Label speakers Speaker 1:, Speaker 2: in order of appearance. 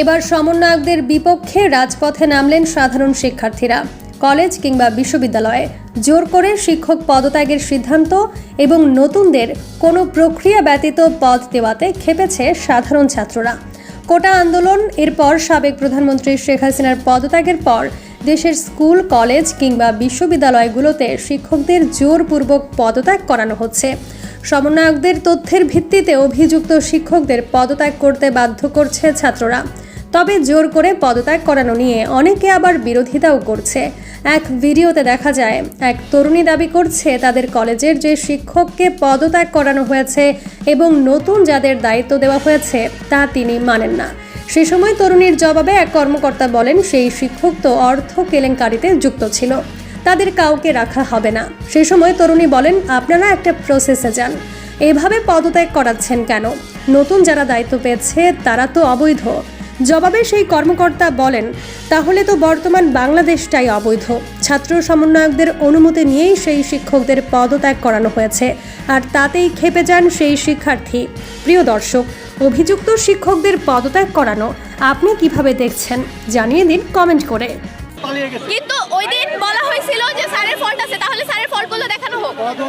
Speaker 1: এবার সমন্বয়কদের বিপক্ষে রাজপথে নামলেন সাধারণ শিক্ষার্থীরা। কলেজ কিংবা বিশ্ববিদ্যালয়ে জোর করে শিক্ষক পদত্যাগের সিদ্ধান্ত এবং নতুনদের কোনো প্রক্রিয়া ব্যতীত পদ দেওয়াতে খেপেছে সাধারণ ছাত্ররা। কোটা আন্দোলন, এরপর সাবেক প্রধানমন্ত্রী শেখ হাসিনার পদত্যাগের পর দেশের স্কুল, কলেজ কিংবা বিশ্ববিদ্যালয়গুলোতে শিক্ষকদের জোরপূর্বক পদত্যাগ করানো হচ্ছে। সমন্বয়কদের তথ্যের ভিত্তিতে অভিযুক্ত শিক্ষকদের পদত্যাগ করতে বাধ্য করছে ছাত্ররা। তবে জোর করে পদত্যাগ করানো নিয়ে অনেকে আবার বিরোধিতাও করছে। এক ভিডিওতে দেখা যায়, এক তরুণী দাবি করছে তাদের কলেজের যে শিক্ষককে পদত্যাগ করানো হয়েছে এবং নতুন যাদের দায়িত্ব দেওয়া হয়েছে তা তিনি মানেন না। সে সময় তরুণীর জবাবে এক কর্মকর্তা বলেন, সেই শিক্ষক তো অর্থ কেলেঙ্কারিতে যুক্ত ছিল। তাদের কাউকে রাখা হবে না। সে সময় তরুণী বলেন, আপনারা একটা প্রসেসে যান। এভাবে পদত্যাগ করাচ্ছেন কেন? নতুন যারা দায়িত্ব পেয়েছে, তারা তো অবৈধ। জবাবে সেই কর্মকর্তা বলেন, তাহলে তো বর্তমান বাংলাদেশটাই অবৈধ। ছাত্র সমন্বয়কদের অনুমতি নিয়েই সেই শিক্ষকদের পদত্যাগ করানো হয়েছে, আর তাতেই খেপে যান সেই শিক্ষার্থী। প্রিয় দর্শক, অভিযুক্ত শিক্ষকদের পদত্যাগ করানো আপনি কীভাবে দেখছেন? জানিয়ে দিন কমেন্ট করে।
Speaker 2: কিন্তু ওই দিন বলা হয়েছিল যে স্যারের ফল্ট